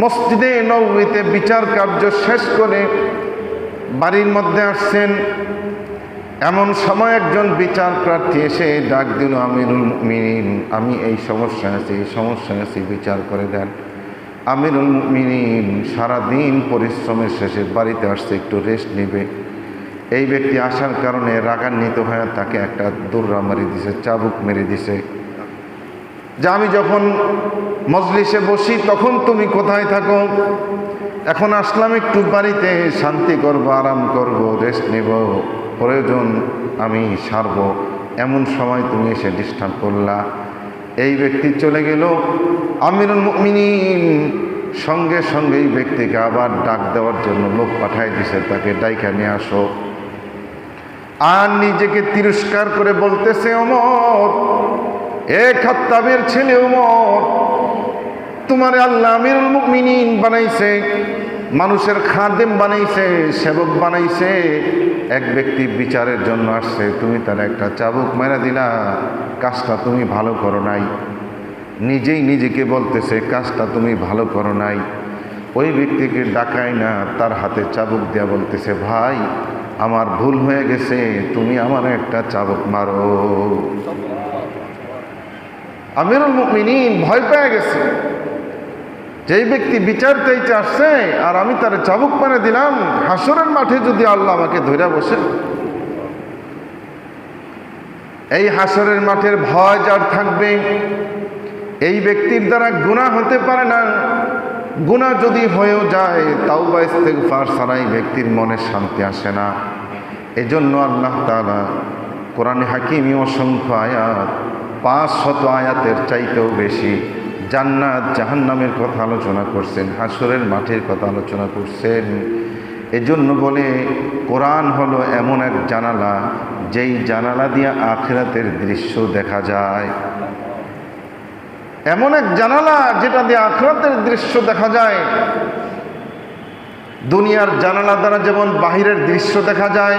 মসজিদে নবীতে বিচার কার্য শেষ করে বাড়ির মধ্যে আসছেন। এমন সময় একজন বিচার প্রার্থী এসে ডাক দিল, আমিরুল মিনিন আমি এই সমস্যা আছি, এই সমস্যা আছি, বিচার করে দেন। আমিরুল মিনিন সারাদিন পরিশ্রমের শেষে বাড়িতে আসছে, একটু রেস্ট নেবে। এই ব্যক্তি আসার কারণে রাগান্বিত হয়ে তাকে একটা দুর্রা মারি দিছে, চাবুক মেরে দিছে। যে আমি যখন মজলিসে বসি, তখন তুমি কোথায় থাকো? এখন আসলাম একটু বাড়িতে, শান্তি করব, আরাম করব রেস্ট নেব, প্রয়োজন আমি সারব। এমন সময় তুমি এসে ডিস্টার্ব করলা। এই ব্যক্তি চলে গেল। আমিরুল মুমিনিন সঙ্গে সঙ্গে এই ব্যক্তিকে আবার ডাক দেওয়ার জন্য লোক পাঠায় দিছে, তাকে ডাইকা নিয়ে আসো। আর নিজেকে তিরস্কার করে বলতেছে, অমর এ খাত্তাবের ছেলে ওমর তোমার আল্লাহ আমিরুল মুমিনিন বানাইছে, মানুষের খাদেম বানাইছে, সেবক বানাইছে, এক ব্যক্তি বিচারের জন্য আসছে, তুমি তার একটা চাবুক মেরা দিলা, কাজটা তুমি ভালো করো নাই। নিজেই নিজেকে বলতেছে, কাজটা তুমি ভালো করো নাই। ওই ব্যক্তিকে ডাকায় না, তার হাতে চাবুক দেয়া বলতেছে, ভাই, আমার ভুল হয়ে গেছে, তুমি আমার একটা চাবুক মারো। আমিরুল মুমিনিন ভয় পেয়ে গেছে। যেই ব্যক্তি বিচার চাইতে আসছে আর আমি তার চাবুক পানে দিলাম, হাসরের মাঠে যদি আল্লাহ আমাকে ধরে বসে। এই হাসরের মাঠের ভয় যার থাকবে, এই ব্যক্তির দ্বারা গুণা হতে পারে না। গুণা যদি হয়েও যায়, তাও বা ইস্তেগফার ছাড়াই ব্যক্তির মনে শান্তি আসে না। এজন্য আল্লাহ তালা কোরআনে হাকিমি অসংখ্য আয়াত পাঁচ শত আয়াতের চাইতেও বেশি। জান্নাত জাহান্নামের কথা আলোচনা করছেন, হাসরের মাঠের কথা আলোচনা করছেন। এজন্য বলে, কোরআন হলো এমন এক জানালা, যেই জানালা দিয়ে আখেরাতের দৃশ্য দেখা যায়। এমন এক জানালা যেটা দিয়ে আখরাতের দৃশ্য দেখা যায়। দুনিয়ার জানালা দ্বারা যেমন বাহিরের দৃশ্য দেখা যায়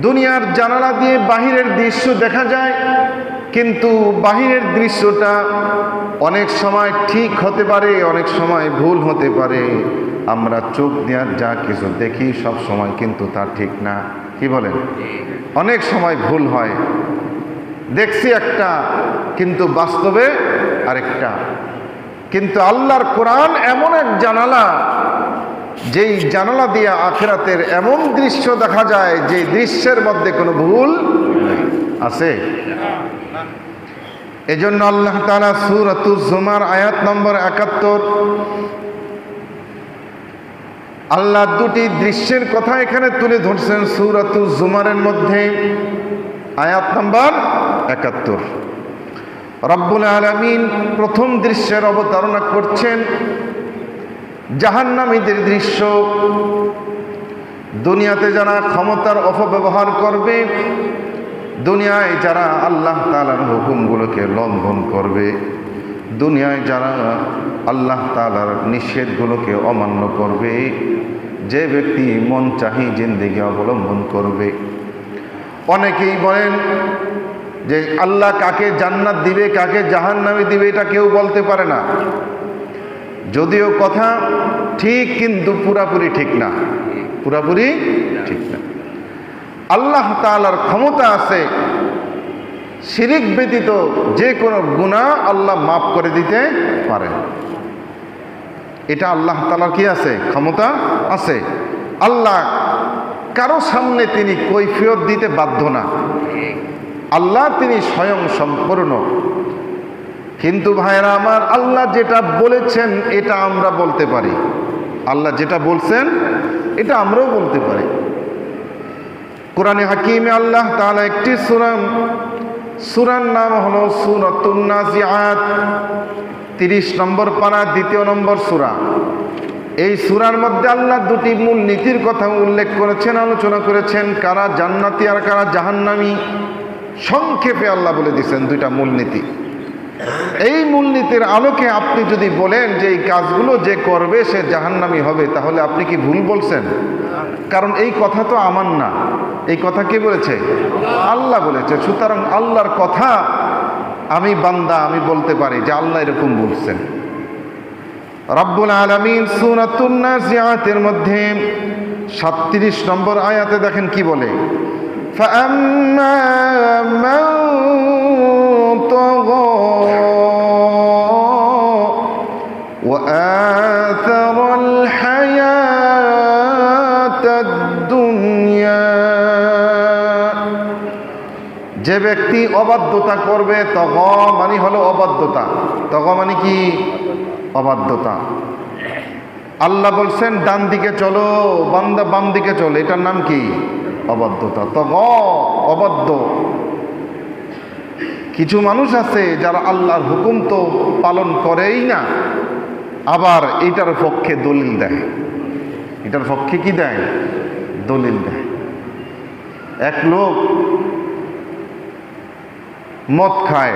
দুনিয়ার জানালা দিয়ে বাহিরের দৃশ্য দেখা যায়, কিন্তু বাহিরের দৃশ্যটা অনেক সময় ঠিক হতে পারে, অনেক সময় ভুল হতে পারে। আমরা চোখ দেওয়ার যা কিছু দেখি সব সময় কিন্তু তা ঠিক না। কি বলেন? অনেক সময় ভুল হয়। দেখছি একটা, কিন্তু বাস্তবে আরেকটা। কিন্তু আল্লাহর কোরআন এমন এক জানালা যেই জানালা দিয়ে আখেরাতের এমন দৃশ্য দেখা যায় যে দৃশ্যের মধ্যে কোনো ভুল আছে? এজন্য আল্লাহ তালা সুরতুজুমার আয়াত নম্বর একাত্তর, আল্লাহ দুটি দৃশ্যের কথা এখানে তুলে ধরছেন সুরতুজুমারের মধ্যে। আয়াত নম্বর একাত্তর। রব্বুল আলমিন প্রথম দৃশ্যের অবতারণা করছেন জাহান্নামীদের দৃশ্য। দুনিয়াতে যারা ক্ষমতার অপব্যবহার করবে, দুনিয়ায় যারা আল্লাহ তালার হুকুমগুলোকে লঙ্ঘন করবে, দুনিয়ায় যারা আল্লাহ তালার নিষেধগুলোকে অমান্য করবে, যে ব্যক্তি মন চাহি জিন্দিগি অবলম্বন করবে। অনেকেই বলেন যে আল্লাহ কাকে জান্নাত দিবে, কাকে জাহান্নামে দিবে, এটা কেউ বলতে পারে না। যদিও কথা ঠিক কিন্তু পুরাপুরি ঠিক না। পুরাপুরি ঠিক না। আল্লাহ তালার ক্ষমতা আছে শিরিক ব্যতীত যে কোনো গুণা আল্লাহ মাফ করে দিতে পারেন। এটা আল্লাহ তালার কি আছে? ক্ষমতা আছে। আল্লাহ কারও সামনে তিনি কৈফিয়ত দিতে বাধ্য না। আল্লাহ তিনি স্বয়ং সম্পূর্ণ। কিন্তু ভাইরা আমার, আল্লাহ যেটা বলেছেন, এটা আমরা বলতে পারি। আল্লাহ যেটা বলছেন, এটা আমরাও বলতে পারি। কোরআনে হাকিমে আল্লাহ তাহলে একটি সুরাম সুরার নাম হলো সুরতুন্নাজিয়াত তিরিশ নম্বর পাড়া দ্বিতীয় নম্বর সুরা। এই সুরার মধ্যে আল্লাহ দুটি মূল নীতির কথা উল্লেখ করেছেন, আলোচনা করেছেন, কারা জান্নাতি আর কারা জাহান্নামি। সংক্ষেপে আল্লাহ বলে দিচ্ছেন দুইটা মূলনীতি এই মূলনীতির আলোকে আপনি যদি বলেন যে এই কাজগুলো যে করবে সে জাহান্নামি হবে তাহলে আপনি কি ভুল বলছেন কারণ এই কথা তো আমার না এই কথা কে বলেছে আল্লাহ বলেছে সুতরাং আল্লাহর কথা আমি বান্দা আমি বলতে পারি যে আল্লাহ এরকম বলছেন রব্বুল আলমিন সুরাতুন নাজিয়াতের মধ্যে সাতত্রিশ নম্বর আয়াতে দেখেন কি বলে فأما من যে ব্যক্তি অবাধ্যতা করবে, তগ মানে হলো অবাধ্যতা। তগ মানে কি? অবাধ্যতা। আল্লাহ বলছেন, ডান দিকে চলো, বান্দা বাম দিকে চলো। এটার নাম কি? অবাধ্যতা। তগ, অবাধ্য। কিছু মানুষ আছে যারা আল্লাহর হুকুম তো পালন করেই না, আবার এটার পক্ষে দলিল দেয়। এটার পক্ষে কি দেয়? দলিল দেয়। এক লোক মদ খায়।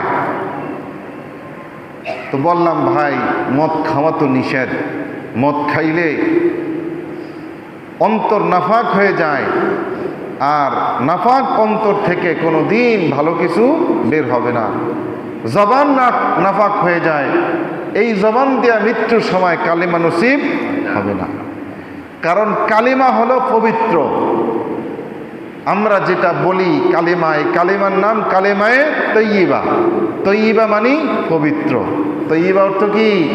তো বললাম, ভাই, মদ খাওয়া তো নিষেধ। মদ খাইলে অন্তর নাফাক হয়ে যায়। আর নাফাক অন্তর থেকে কোনো দিন ভালো কিছু বের হবে না। জবান নাফাক হয়ে যায়। এই জবান দেওয়া মৃত্যুর সময় কালিমা নসিব হবে না। কারণ কালিমা হলো পবিত্র। আমরা যেটা বলি কালিমায়, কালেমার নাম কালিমায় তৈয়িবা। তৈয়িবা মানি পবিত্র। তৈয়িবা অর্থ কি?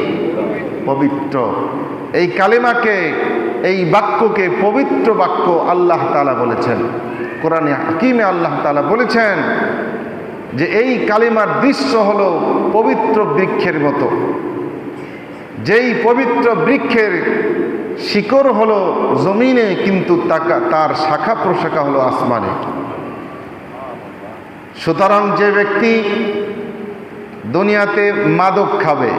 পবিত্র। এই কালেমাকে, এই বাক্যকে পবিত্র বাক্য আল্লাহ তালা বলেছেন। কোরআনে হাকিমে আল্লাহ তালা বলেছেন যে এই কালিমার দৃশ্য হল পবিত্র বৃক্ষের মতো। যেই পবিত্র বৃক্ষের শিকড় হলো জমিনে, কিন্তু তাকা, তার শাখা প্রশাখা হলো আসমানে। সুতরাং যে ব্যক্তি দুনিয়াতে মাদক খাবে,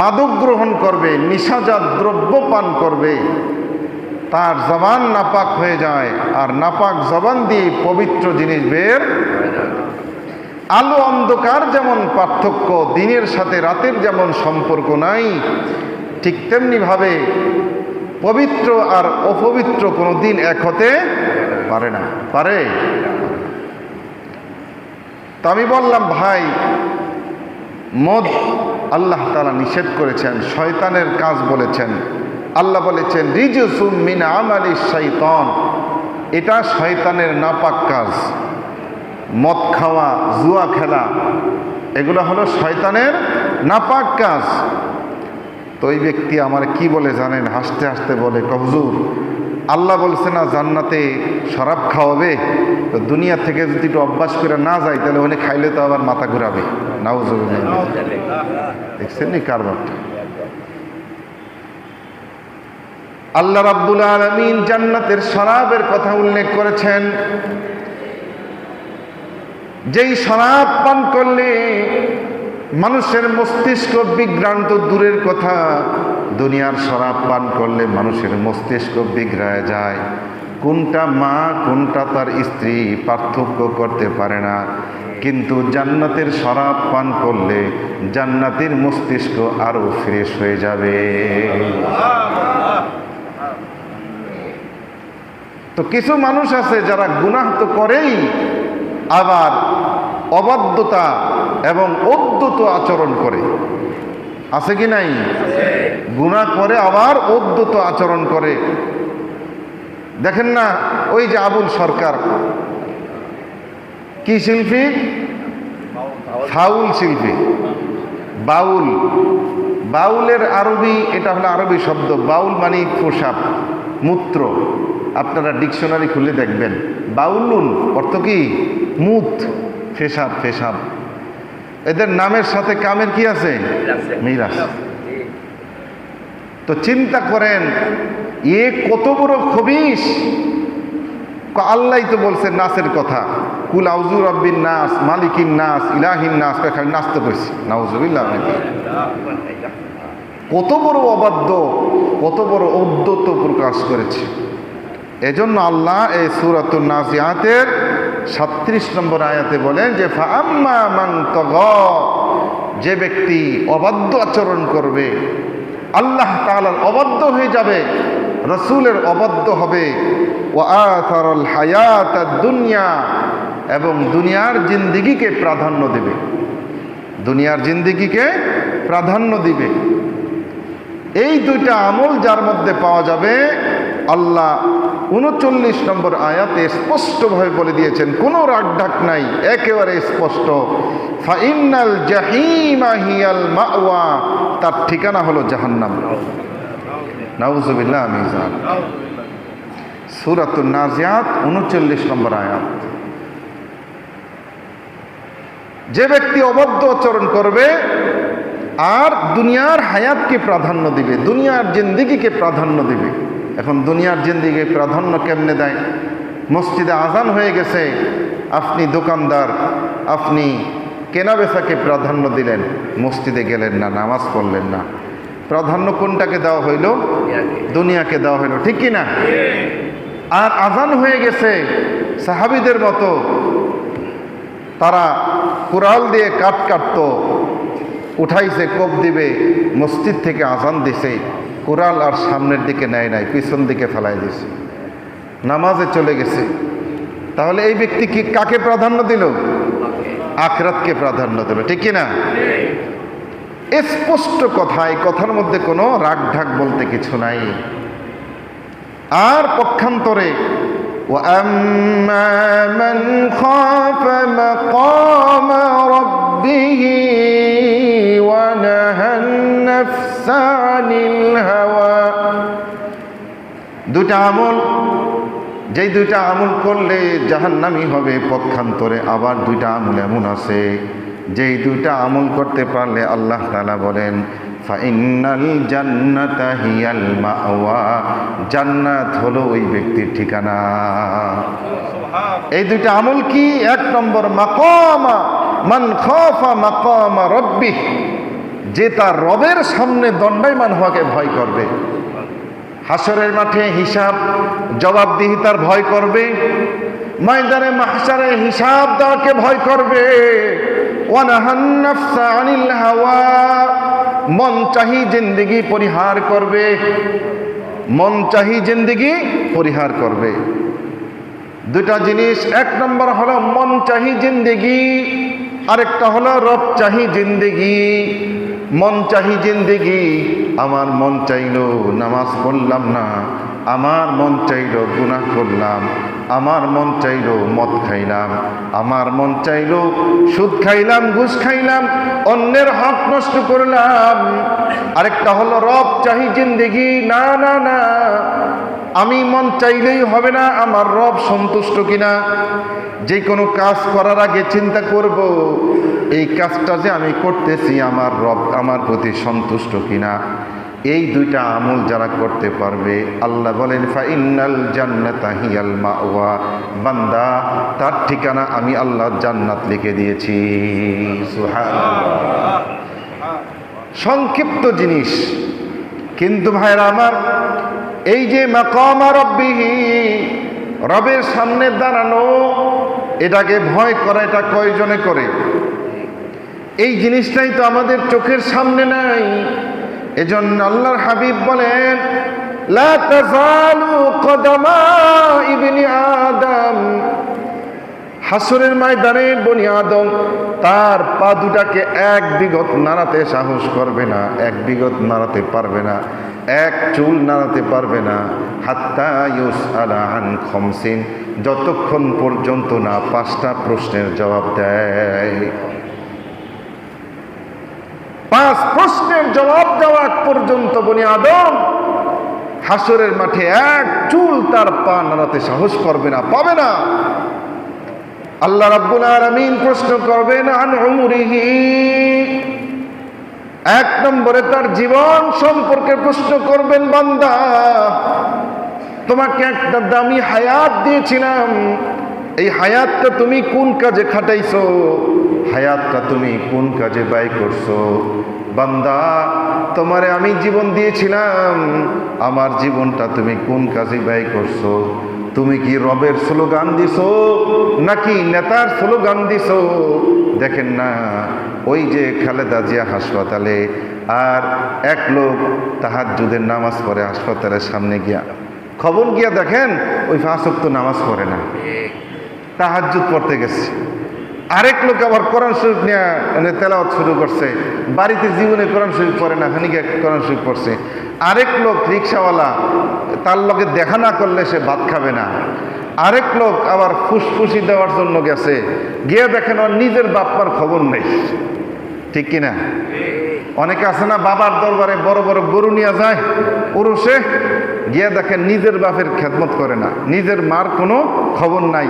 মাদক গ্রহণ করবে, নিশাজাত দ্রব্য পান করবে, তার জবান নাপাক হয়ে যায়, আর নাপাক জবান দিয়ে পবিত্র জিনিস বের আলো অন্ধকার যেমন পার্থক্য, দিনের সাথে রাতের যেমন সম্পর্ক নাই ঠিক তেমনিভাবে পবিত্র আর অপবিত্র কোনো দিন এক হতে পারে না। পারে? তো আমি বললাম, ভাই, মদ আল্লাহ তালা নিষেধ করেছেন, শয়তানের কাজ বলেছেন। আল্লাহ বলেছেন, রিজুসুম মিন আমালি শৈতন এটা শয়তানের নাপাক কাজ। মদ খাওয়া, জুয়া খেলা, এগুলো হলো শয়তানের নাপাক কাজ। তো ওই ব্যক্তি আমার কি বলে জানেন? হাসতে হাসতে বলে কবজুর আল্লাহ বলছে না জান্নাতে শরাব খাওয়াবে? তো দুনিয়া থেকে যদি একটু অভ্যাস করে না যায়, তাহলে ওখানে খাইলে তো আবার মাথা ঘুরাবে। নাও দেখছেন নি কারবারটা আল্লাহ রাব্বুল আলমিন জান্নাতের শরাবের কথা উল্লেখ করেছেন। যেই শরাব পান করলে মানুষের মস্তিষ্ক বিভ্রান্ত দূরের কথা। দুনিয়ার শরাব পান করলে মানুষের মস্তিষ্ক বিগড়ায় যায়। কোনটা মা, কোনটা তার স্ত্রী পার্থক্য করতে পারে না। কিন্তু জান্নাতের শরাব পান করলে জান্নাতের মস্তিষ্ক আরও ফ্রেশ হয়ে যাবে। তো কিছু মানুষ আছে যারা গুনাহ তো করেই, আবার অবাধ্যতা এবং অদ্যত আচরণ করে। আছে কি নাই? গুণা করে আবার অদ্যত আচরণ করে। দেখেন না, ওই যে আবুল সরকার। কি শিল্পী? ফাউল শিল্পী। বাউল। বাউলের আরবি, এটা হলো আরবি শব্দ। বাউল মানে প্রসাব মূত্র। আপনারা ডিকশনারি খুলে দেখবেন। বাউলুন, অর্থ কি? মুত। ফেসাব ফেসাব। এদের নামের সাথে কামের কি আছে? আছে। তো চিন্তা করেন, এ কত বড় খবিস আল্লাহ তো বলছে নাসের কথা। কুল আউজুর রব্বিন নাস, মালিকিন নাস, ইলাহিন নাস খালি নাচতে কইছি। নাউজুবিল্লাহ কত বড় অবাধ্য, কত বড় অদ্যত প্রকাশ করেছে। এজন্য আল্লাহ এই সুরাতুল নাজিয়াতের সাত্রিশ নম্বর আয়াতে বলেন যে যে ব্যক্তি অবাধ্য আচরণ করবে, আল্লাহ তাআলার অবাধ্য হয়ে যাবে, রসুলের অবাধ্য হবে। ও আথারল হায়াত দুনিয়া এবং দুনিয়ার জিন্দিগিকে প্রাধান্য দেবে। দুনিয়ার জিন্দিগিকে প্রাধান্য দিবে। এই দুইটা আমল যার মধ্যে পাওয়া যাবে আল্লাহ উনচল্লিশ নম্বর আয়াতে স্পষ্টভাবে বলে দিয়েছেন, কোনো রাগঢাক নাই, একেবারে স্পষ্ট। ফাইনাল জাহিমাহিয়াল মাওয়া, তার ঠিকানা হলো জাহান্নাম। নাউজুবিল্লাহ আমি সুরাতুল নাজিয়াত, উনচল্লিশ নম্বর আয়াত। যে ব্যক্তি অবদ্ধ আচরণ করবে, আর দুনিয়ার হায়াতকে প্রাধান্য দিবে, দুনিয়ার জিন্দিগিকে প্রাধান্য দিবে। এখন দুনিয়ার জিন্দিগি প্রাধান্য কেমনে দেয়? মসজিদে আজান হয়ে গেছে, আপনি দোকানদার, আপনি কেনা কেনাবেচাকে প্রাধান্য দিলেন। মসজিদে গেলেন না, নামাজ পড়লেন না। প্রাধান্য কোনটাকে দেওয়া হইল? দুনিয়াকে দেওয়া হইল, ঠিক কি না? আর আজান হয়ে গেছে, সাহাবিদের মতো তারা কুড়াল দিয়ে কাট কাটত, উঠাইছে, কোপ দিবে, মসজিদ থেকে আজান দিছে। কুড়াল আর সামনের দিকে নেয় নাই পিছন দিকে ফেলাই দিছে নামাজে চলে গেছে তাহলে এই ব্যক্তি কি কাকে প্রাধান্য দিল আখরাতকে প্রাধান্য দিল ঠিক কি না স্পষ্ট কথা এই কথার মধ্যে কোনো রাগ ঢাক বলতে কিছু নাই আর পক্ষান্তরে وأما من خاف مقام ربه ونهى হাওয়া দুটা আমল, যেই দুইটা আমল করলে জাহান্নামি হবে পক্ষান্তরে, আবার দুইটা আমল এমন আছে, যেই দুইটা আমল করতে পারলে আল্লাহ তালা বলেন ফাইনাল জান্নাতা হিয়াল মাওয়া জান্নাত হলো ওই ব্যক্তির ঠিকানা। এই দুইটা আমল কি? এক নম্বর মাকামা, মান খফা মাকামা রব্বিহ। যে তার রবের সামনে দণ্ডায়মান হওয়াকে ভয় করবে। হাসরের মাঠে হিসাব, জবাবদিহিতার ভয় করবে। ময়দানে মাহসারে হিসাব দেওয়াকে ভয় করবে। মন চাহি জিন্দিগি পরিহার করবে। মন চাহি জিন্দিগি পরিহার করবে। দুটা জিনিস, এক নম্বর হলো মন চাহি জিন্দিগি, আরেকটা হলো রব চাহি জিন্দিগি। মন চাহি জিন্দিগি, আমার মন চাইলো নামাজ পড়লাম না। আমার মন চাইলো গুনাহ করলাম, আমার মন চাইলো মদ খাইলাম, আমার মন চাইলো সুদ খাইলাম, ঘুষ খাইলাম, অন্যের হক নষ্ট করলাম। আরেকটা হলো রব চাহি জিন্দিগি, না না না। আমি মন চাইলেই হবে না আমার রব সন্তুষ্ট কিনা। যে কোনো কাজ করার আগে চিন্তা করব, এই কাজটা যে আমি করতেছি আমার রব আমার প্রতি সন্তুষ্ট কিনা। এই দুইটা আমল যারা করতে পারবে, আল্লাহ বলেন, ফাইনাল জান্নাত হিয়াল মাওয়া। বান্দা, তার ঠিকানা আমি আল্লাহ জান্নাত লিখে দিয়েছি। সংক্ষিপ্ত জিনিস। কিন্তু ভাইরা আমার এই যে মাকামা রব্বিহি, রবের সামনে দাঁড়ানো, এটাকে ভয় করা, এটা কয়জনে করে? এই জিনিসটাই তো আমাদের চোখের সামনে নাই। এজন্য আল্লাহর হাবিব বলেন, লা তাজালু কদামা ইবনি আদম। হাসরের ময়দানে বনি আদম তার পা দুটাকে এক বিগত নাড়াতে সাহস করবে না, এক বিগত নাড়াতে পারবে না। এক চুল নাড়াতে পারবে না। হাত্তা ইউস আলা আন খমসিন, যতক্ষণ পর্যন্ত না পাঁচটা প্রশ্নের জবাব দেয়। পাঁচ প্রশ্নের জবাব দেওয়া পর্যন্ত বনি আদম হাসরের মাঠে এক চুল তার পা নাড়াতে সাহস করবে না, পাবে না। আল্লাহ রাব্বুল আলামিন প্রশ্ন করবেন, আন উমরিহি এক নম্বরে তার জীবন সম্পর্কে প্রশ্ন করবেন, বান্দা। তোমাকে একটা দামি হায়াত দিয়েছিলাম। এই হায়াতটা তুমি কোন কাজে খাটাইছো? হায়াতটা তুমি কোন কাজে ব্যয় করছ? বান্দা, তোমারে আমি জীবন দিয়েছিলাম। আমার জীবনটা তুমি কোন কাজে ব্যয় করছ? তুমি কি রবের স্লোগান দিছো নাকি নেতার স্লোগান দিছো? দেখেন না ওই যে খালেদা জিয়া হাসপাতালে আর এক লোক তাহার যুদের নামাজ পড়ে হাসপাতালের সামনে গিয়া। খবর গিয়া দেখেন, ওই ফাঁসক্ত নামাজ পড়ে না। তাহাজ্জুদ পড়তে গেছে। আরেক লোক আবার কোরআন শরীফ নিয়ে মানে তেলাওয়াত শুরু করছে। বাড়িতে জীবনে কোরআন শরীফ পড়ে না, খানিকে কোরআন শরীফ পড়ছে। আরেক লোক রিক্সাওয়ালা, তার লগে দেখা না করলে সে ভাত খাবে না। আরেক লোক আবার ফুসফুসি দেওয়ার জন্য গেছে। গিয়ে দেখেন ওর নিজের বাপ্পার খবর নেই। ঠিক কিনা? অনেকে আছে না, বাবার দরবারে বড় বড় গরু নিয়ে যায়, পুরুষে গিয়ে দেখেন নিজের বাপের খেদমত করে না। নিজের মার কোনো খবর নাই।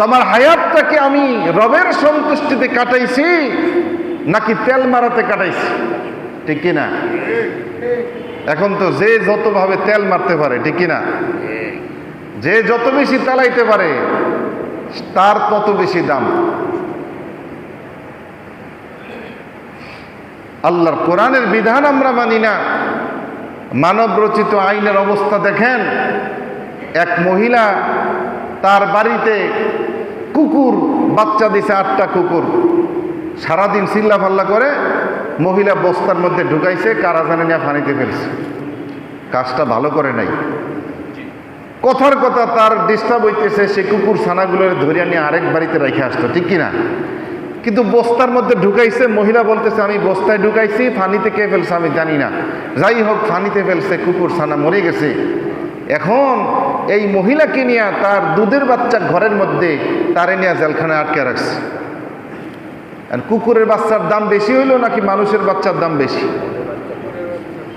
তোমার হায়াতটাকে আমি রবের সন্তুষ্টিতে কাটাইছি, নাকি তেল মারাতে কাটাইছি? ঠিক কিনা? এখন তো যে যতভাবে তেল মারতে পারে, ঠিক কিনা? যে যত বেশি তেলাইতে পারে তার তত বেশি দাম। আল্লাহর কোরআনের বিধান আমরা মানি না। মানব রচিত আইনের অবস্থা দেখেন, এক মহিলা তার বাড়িতে কুকুর, বাচ্চা দিছে আটটা কুকুর। সারাদিন চিল্লা ফাল্লা করে মহিলা বস্তার মধ্যে ঢুকাইছে, কারা জানে নিয়ে ফানিতে ফেলছে। কাজটা ভালো করে নাই। কথার কথা তার ডিস্টার্ব হইতেছে, সে কুকুর ছানাগুলোর ধরিয়া নিয়ে আরেক বাড়িতে রেখে আসতো, ঠিক কিনা? কিন্তু বস্তার মধ্যে ঢুকাইছে, মহিলা বলতেছে, আমি বস্তায় ঢুকাইছি, ফানিতে কে ফেলছে আমি জানি না। যাই হোক, ফানিতে ফেলছে, কুকুর ছানা মরে গেছে। এখন এই মহিলাকে নিয়ে তার দুধের বাচ্চা ঘরের মধ্যে তারে নিয়ে জেলখানায় আটকে রাখছে। আর কুকুরের বাচ্চার দাম বেশি হইল নাকি মানুষের বাচ্চার দাম বেশি?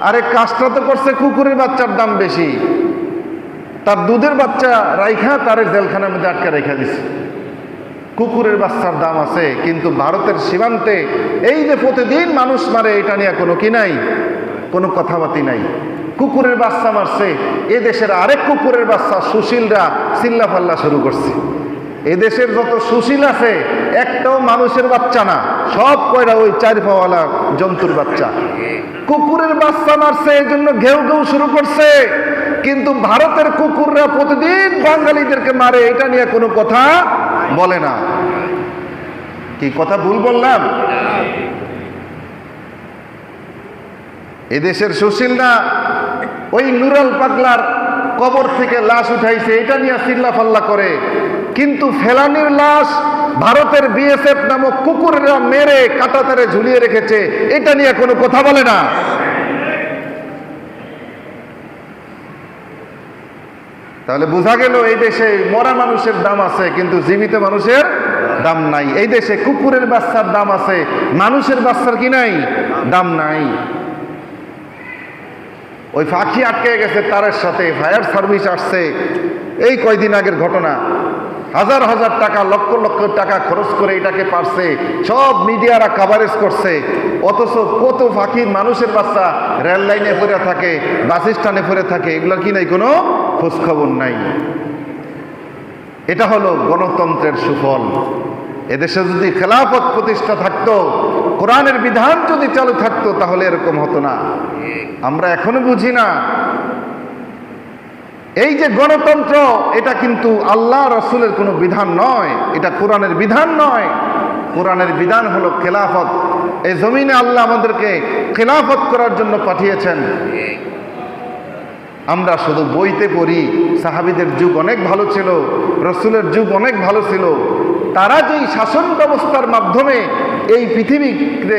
আরে কাজটা তো করছে কুকুরের বাচ্চার দাম বেশি। তার দুধের বাচ্চা রাইখা তার জেলখানার মধ্যে আটকে রেখা দিছে। কুকুরের বাচ্চার দাম আছে, কিন্তু ভারতের সীমান্তে এই যে প্রতিদিন মানুষ মারে, এটা নিয়ে কোনো কি নাই, কোনো কথাবার্তি নাই। কুকুরের বাচ্চা মারছে এ দেশের আরেক কুকুরের বাচ্চা সুশীলরা চিল্লা ফাল্লা শুরু করছে। এদেশের যত সুশীল আছে, একটাও মানুষের বাচ্চা না, সব কয়রা ওই চার পাওয়ালা জন্তুর বাচ্চা। কুকুরের বাচ্চা মারছে এই জন্য ঘেউ ঘেউ শুরু করছে। কিন্তু ভারতের কুকুররা প্রতিদিন বাঙালিদেরকে মারে, এটা নিয়ে কোনো কথা বলে না। কি কথা ভুল বললাম? এদেশের সুশীল না ওই নুরাল পাগলার কবর থেকে লাশ উঠাইছে, এটা নিয়ে চিল্লা ফাল্লা করে। কিন্তু ফেলানির লাশ ভারতের বিএসএফ নামক কুকুরেরা মেরে, কাটাতারে ঝুলিয়ে রেখেছে, এটা নিয়ে কোনো কথা বলে না। তাহলে বোঝা গেল এই দেশে মরা মানুষের দাম আছে, কিন্তু জীবিত মানুষের দাম নাই। এই দেশে কুকুরের বাচ্চার দাম আছে, মানুষের বাচ্চার কি নাই? দাম নাই। ওই ফাঁকি আটকে গেছে তারের সাথে, ফায়ার সার্ভিস আসছে। এই কয়দিন আগের ঘটনা। হাজার হাজার টাকা, লক্ষ লক্ষ টাকা খরচ করে এটাকে পারছে। সব মিডিয়ারা কাভারেজ করছে। অথচ কত ফাঁকি মানুষের বাচ্চা রেল লাইনে পড়ে থাকে, বাস স্ট্যান্ডে পড়ে থাকে এগুলো কি নাই কোনো খোঁজখবর নাই। এটা হলো গণতন্ত্রের সুফল। এদেশে যদি খেলাফত প্রতিষ্ঠা থাকতো, কোরআনের বিধান যদি চালু থাকতো, তাহলে এরকম হতো না। আমরা এখনও বুঝি না। এই যে গণতন্ত্র, এটা কিন্তু আল্লাহ রসুলের কোনো বিধান নয়, এটা কোরআনের বিধান নয়। কোরআনের বিধান হলো খেলাফত। এই জমিনে আল্লাহ আমাদেরকে খেলাফত করার জন্য পাঠিয়েছেন। আমরা শুধু বইতে পড়ি। সাহাবিদের যুগ অনেক ভালো ছিল, রসুলের যুগ অনেক ভালো ছিল। তারা যেই শাসন ব্যবস্থার মাধ্যমে এই পৃথিবীতে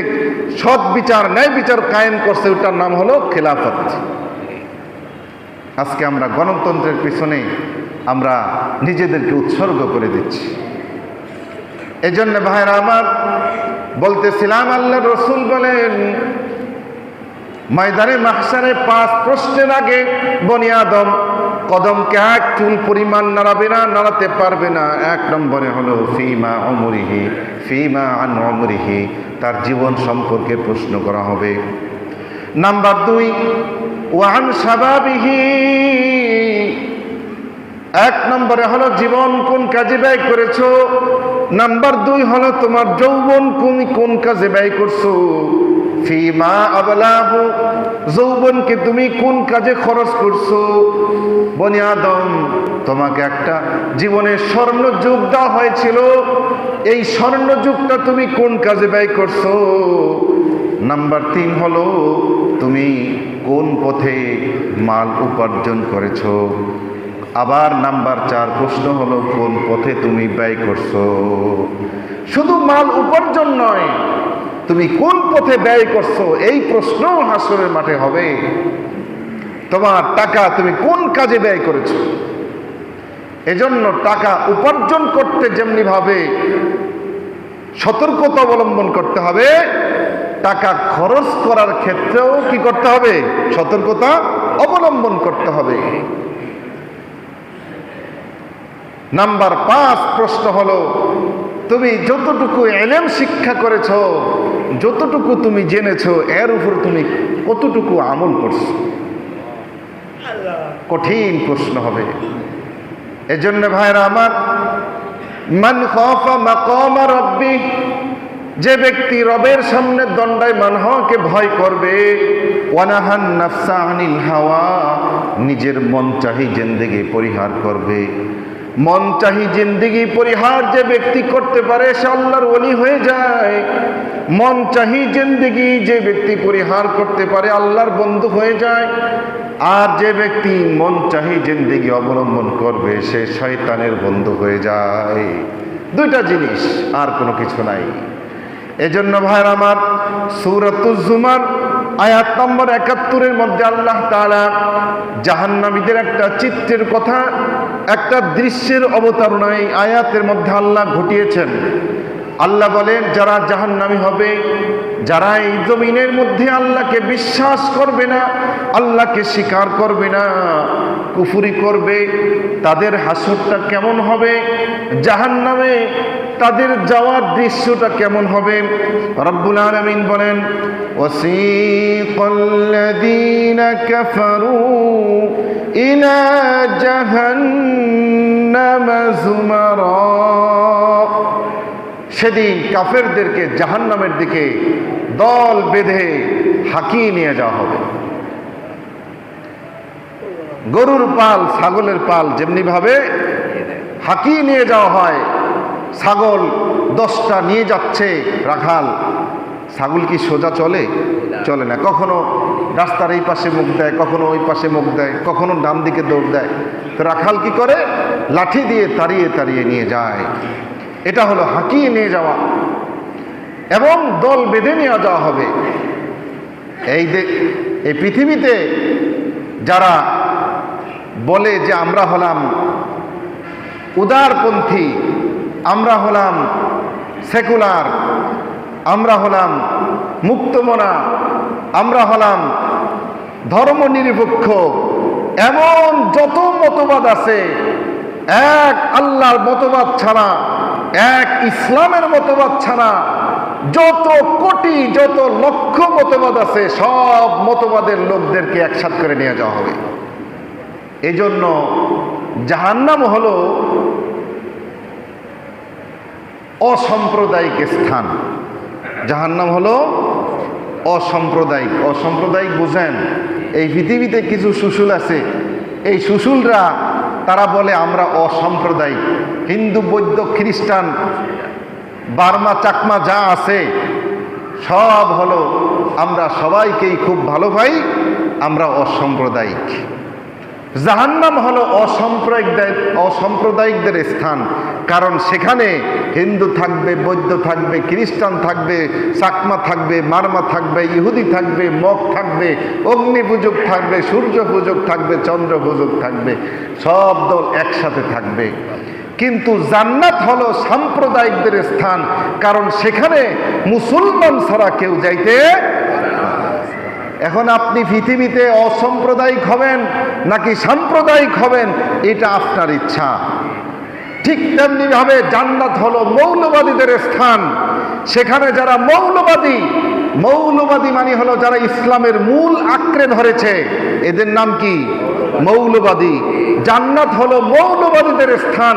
সৎ বিচার, ন্যায় বিচার কায়েম করছে, ওটার নাম হলো খেলাফত। আজকে আমরা গণতন্ত্রের পিছনে আমরা নিজেদেরকে উৎসর্গ করে দিচ্ছি। এজন্য ভাইরা আমার, বলতেছিলাম আল্লাহ রসুল বলেন ময়দানে মাহসারে পাঁচ প্রশ্নের আগে বনি আদম, কদমকে এক চুল পরিমাণ নাড়াবে না, নাড়াতে পারবে না। এক নম্বরে হলো, ফিমা অমরিহি ফিমা আন অমরিহি তার জীবন সম্পর্কে প্রশ্ন করা হবে। নাম্বার দুই, ওয়ান সাবাবিহি। এক নম্বরে হলো, জীবন কোন কাজে ব্যয় করেছ? নাম্বার দুই হলো, তোমার যৌবন তুমি কোন কাজে ব্যয় করছ? ফিমা আবলাহু যৌবনকে তুমি কোন কাজে খরচ করছ? বনি আদম, তোমাকে একটা জীবনের স্বর্ণ যুগ দেওয়া হয়েছিল। এই স্বর্ণ যুগটা তুমি কোন কাজে ব্যয় করছ? নাম্বার তিন হলো, তুমি কোন পথে মাল উপার্জন করেছ? আবার নাম্বার চার প্রশ্ন হলো, কোন পথে তুমি ব্যয় করছ? শুধু মাল উপার্জন নয় তুমি কোন পথে ব্যয় করছ? এই প্রশ্ন হাসরের মাঠে হবে। তোমার টাকা তুমি কোন কাজে ব্যয় করেছ? এজন্য টাকা উপার্জন করতে যেমনি ভাবে সতর্কতা অবলম্বন করতে হবে, টাকা খরচ করার ক্ষেত্রেও কি করতে হবে? সতর্কতা অবলম্বন করতে হবে। নাম্বার পাঁচ প্রশ্ন হলো তুমি যতটুকু এলেম শিক্ষা করেছ, যতটুকু তুমি জেনেছো, এর উপর তুমি কতটুকু আমল করছ? কঠিন প্রশ্ন হবে। এজন্য ভাইরা আমার, মান খফা মাকামা রব্বি যে ব্যক্তি রবের সামনে দণ্ডায়মান হওয়াকে ভয় করবে, ওয়ানাহান নাফসা আনিল হাওয়া নিজের মন চাহি জিন্দেগি পরিহার করবে। মন চাহি জিন্দেগি পরিহার যে ব্যক্তি করতে পারে, সে আল্লাহর ওলি হয়ে যায়। মন চাহি জিন্দেগি যে ব্যক্তি পরিহার করতে পারে, আল্লাহর বন্ধু হয়ে যায়। আর যে ব্যক্তি মন চাহি জিন্দেগি অবলম্বন করবে, সে শয়তানের বন্ধু হয়ে যায়। দুইটা জিনিস, আর কোনো কিছু নাই। এজন্য ভাইয়ের আমার সুরতুজুমার আয়াত নম্বর একাত্তরের মধ্যে আল্লাহ তালা জাহান্নামীদের একটা চিত্রের কথা একটা দৃশ্যের অবতারণায় আয়াতের মধ্যে আল্লাহ ঘটিয়েছেন। আল্লাহ বলেন, যারা জাহান্নামি হবে, যারা এই জমিনের মধ্যে আল্লাহকে বিশ্বাস করবে না, আল্লাহকে স্বীকার করবে না, কুফুরি করবে, তাদের হাসরটা কেমন হবে? জাহান্নামে তাদের যাওয়ার দৃশ্যটা কেমন হবে? রব্বুল আলমিন বলেন ওসিকল্লাদিন কাফারু ইনা জাহান্নাম সেদিন কাফেরদেরকে জাহান্নামের দিকে দল বেঁধে হাঁকিয়ে নিয়ে যাওয়া হবে। গরুর পাল, ছাগলের পাল যেমনিভাবে হাঁকিয়ে নিয়ে যাওয়া হয় ছাগল দশটা নিয়ে যাচ্ছে। রাখাল ছাগল কি সোজা চলে? চলে না। কখনো রাস্তার এই পাশে মুখ দেয় কখনো ওই পাশে মুখ দেয় কখনো ডান দিকে দৌড় দেয়। তো রাখাল কি করে? লাঠি দিয়ে তাড়িয়ে তাড়িয়ে নিয়ে যায়। এটা হলো হাঁকিয়ে নিয়ে যাওয়া। এবং দল বেঁধে নিয়ে যাওয়া হবে। এই এই পৃথিবীতে যারা বলে যে আমরা হলাম উদারপন্থী আমরা হলাম সেকুলার, আমরা হলাম মুক্তমনা, আমরা হলাম ধর্মনিরপেক্ষ। এমন যত মতবাদ আছে, এক আল্লাহর মতবাদ ছাড়া, এক ইসলামের মতবাদ ছাড়া, যত কোটি, যত লক্ষ মতবাদ আছে, সব মতবাদের লোকদেরকে একসাথ করে নিয়ে যাওয়া হবে। এজন্য জাহান্নাম হলো অসাম্প্রদায়িক স্থান। যাহার নাম হলো অসাম্প্রদায়িক। অসাম্প্রদায়িক বুঝেন, এই পৃথিবীতে কিছু সুশুল আছে। এই সুশুলরা, তারা বলে আমরা অসাম্প্রদায়িক। হিন্দু, বৌদ্ধ, খ্রিস্টান, বার্মা, চাকমা যা আছে, সব হলো আমরা সবাইকেই খুব ভালো পাই, আমরা অসাম্প্রদায়িক। জাহান্নাম হলো অসাম্প্রদায়িক, অসাম্প্রদায়িকদের স্থান। কারণ সেখানে হিন্দু থাকবে, বৌদ্ধ থাকবে, খ্রিস্টান থাকবে, চাকমা থাকবে, মারমা থাকবে, ইহুদি থাকবে, মগ থাকবে অগ্নি থাকবে সূর্য পূজক থাকবে চন্দ্র পূজক থাকবে। সব দল একসাথে থাকবে। কিন্তু জান্নাত হলো সাম্প্রদায়িকদের স্থান। কারণ সেখানে মুসলমান ছাড়া কেউ যাইতে এখন আপনি পৃথিবীতে অসাম্প্রদায়িক হবেন নাকি সাম্প্রদায়িক হবেন, এটা আপনার ইচ্ছা। ঠিক তেমনি ভাবে জান্নাত হলো মৌলবাদীদের স্থান। সেখানে যারা মৌলবাদী মৌলবাদী মানে হলো যারা ইসলামের মূল আঁকড়ে ধরেছে। এদের নাম কি? মৌলবাদী। জান্নাত হলো মৌলবাদীদের স্থান।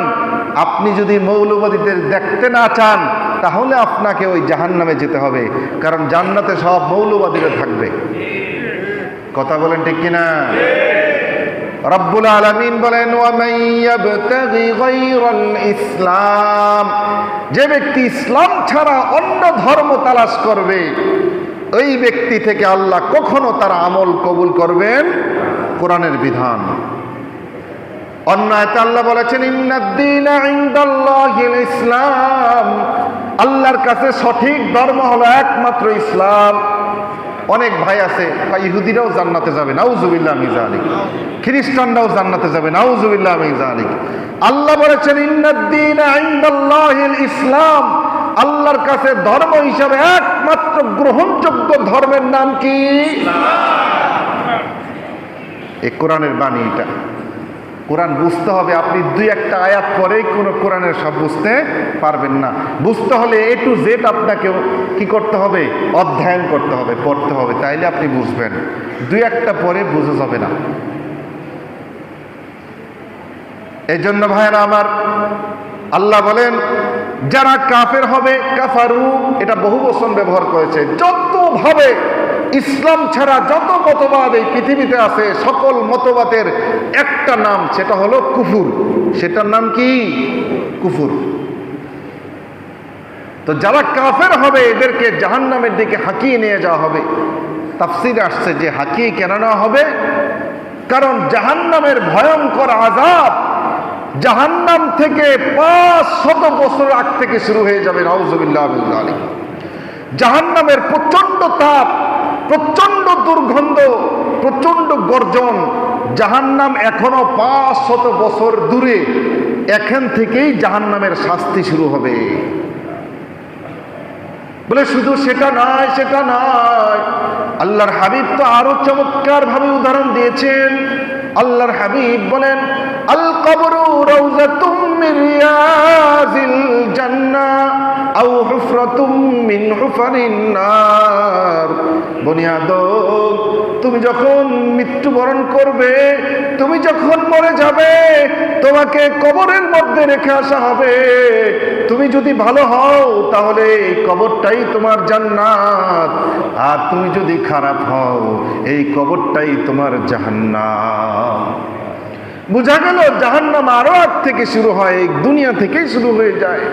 আপনি যদি মৌলবাদীদের দেখতে না চান তাহলে আপনাকে ওই জাহান্নামে যেতে হবে। কারণ জান্নাতে সব মৌলবাদীরা থাকবে। কথা বলেন ঠিক কিনা? রব্বুল আলমিন বলেন, "ওয়ামান ইসলাম যে ব্যক্তি ইসলাম ছাড়া অন্য ধর্ম তালাশ করবে, ওই ব্যক্তি থেকে আল্লাহ কখনো তার আমল কবুল করবেন কোরআনের বিধান। অন্য আয়াতে আল্লাহ বলেছেন ইসলাম আল্লাহর কাছে সঠিক ধর্ম হলো একমাত্র ইসলাম। অনেক ভাই আছে বা ইহুদিরাও জান্নাতে যাবে নাউজুবিল্লাহ আমি জালিক খ্রিস্টানরাও জান্নাতে যাবে নাউজুবিল্লাহ আমি জালিক আল্লাহ বলেছেন ইন্নাদ্দিন ইসলাম। আল্লাহর কাছে ধর্ম হিসাবে একমাত্র গ্রহণযোগ্য ধর্মের নাম কি? এই কোরআনের বাণী এটা। কোরআন বুঝতে হবে। আপনি দুই একটা আয়াত পরেই কোনো কোরআনের সব বুঝতে পারবেন না। বুঝতে হলে এ টু জেড আপনাকেও কি করতে হবে? অধ্যয়ন করতে হবে, পড়তে হবে। তাইলে আপনি বুঝবেন। দুই একটা পরে বুঝে যাবে না। এই জন্য ভাইয়েরা আমার আল্লাহ বলেন, যারা কাফের হবে, কাফারু, এটা বহু বচন ব্যবহার করেছে। যতভাবে ইসলাম ছাড়া যত মতবাদ এই পৃথিবীতে আছে, সকল মতবাদের একটা নাম, সেটা হলো কুফুর। সেটার নাম কি? কুফুর। তো যারা কাফের হবে, এদেরকে জাহান্নামের দিকে হাঁকিয়ে নিয়ে যাওয়া হবে। তাফসির আসছে যে হাঁকিয়ে কেন নেওয়া হবে? কারণ জাহান্নামের ভয়ঙ্কর আজাব জাহান্নাম থেকে পাঁচ শত বছর আগ থেকে শুরু হয়ে যাবে নওজবিল্লাহ আলী জাহান্নামের প্রচণ্ড তাপ প্রচণ্ড দুর্গন্ধ প্রচণ্ড গর্জন। জাহান্নাম এখনও পাঁচ শত বছর দূরে। এখান থেকেই জাহান্নামের শাস্তি শুরু হবে। বলে শুধু সেটা নয় সেটা নয় আল্লাহর হাবিব তো আরও চমৎকার ভাবে উদাহরণ দিয়েছেন। আল্লাহর হাবিব বলেন, আল কবরু জান্নাহ। আও তুমি যখন মৃত্যুবরণ করবে, তুমি যখন মরে যাবে, তোমাকে কবরের মধ্যে রেখে আসা হবে। তুমি যদি ভালো হও, তাহলে এই কবরটাই তোমার জান্নাত। আর তুমি যদি খারাপ হও, এই কবরটাই তোমার জাহান্নাম। বোঝা গেল, জাহান্নাম আরও আগ থেকে শুরু হয় দুনিয়া থেকেই শুরু হয়ে যায়।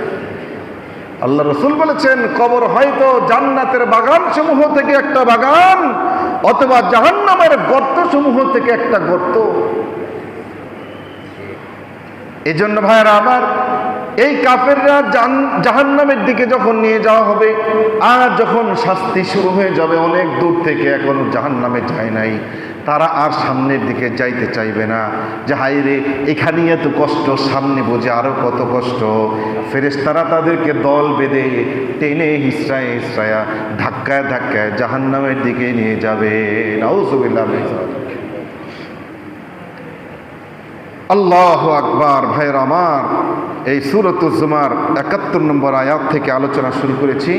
আল্লাহ রসুল বলেছেন, কবর হয়তো জান্নাতের বাগান সমূহ থেকে একটা বাগান, অথবা জাহান্নামের গর্ত সমূহ থেকে একটা গর্ত। এই জন্য ভাইয়েরা আমার, এই কাফেররা জাহান্নামের দিকে যখন নিয়ে যাওয়া হবে, আর যখন শাস্তি শুরু হয়ে যাবে, অনেক দূর থেকে এখন জাহান্নামে যায় নাই। তারা আর সামনের দিকে যাইতে চাইবে না। যে হাই রে এখানেই এত কষ্ট, সামনে বোঝে আরও কত কষ্ট। ফেরেশতারা তাদেরকে দল বেঁধে টেনে হিসরায় হিসরায়া ধাক্কায় ধাক্কায় জাহান্নামের দিকে নিয়ে যাবে। নাউজুবিল্লাহ আল্লাহ আকবার। ভাইয়ের আমার, এই সুরতুজুমার একাত্তর নম্বর আয়াত থেকে আলোচনা শুরু করেছি।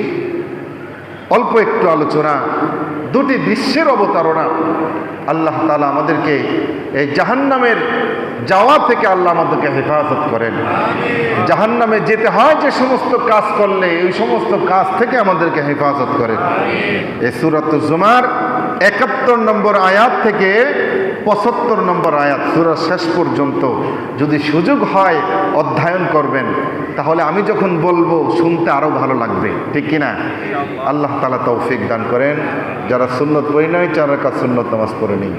অল্প একটু আলোচনা। দুটি দৃশ্যের অবতারণা আল্লাহ তালা আমাদেরকে এই জাহান্নামের যাওয়া থেকে আল্লাহ আমাদেরকে হেফাজত করেন। জাহান্নামে যেতে হয় যে সমস্ত কাজ করলে এই সমস্ত কাজ থেকে আমাদেরকে হেফাজত করেন। এ এই সুরতুজুমার একাত্তর নম্বর আয়াত থেকে পঁচাত্তর নম্বর আয়াত, সুরা শেষ পর্যন্ত যদি সুযোগ হয় অধ্যয়ন করবেন, তাহলে আমি যখন বলব, শুনতে আরও ভালো লাগবে। ঠিক কিনা আল্লাহ তালা তৌফিক দান করেন। যারা সুন্নত পড়ি নয় কাজ সুন্নত নামাজ পড়ে নিই।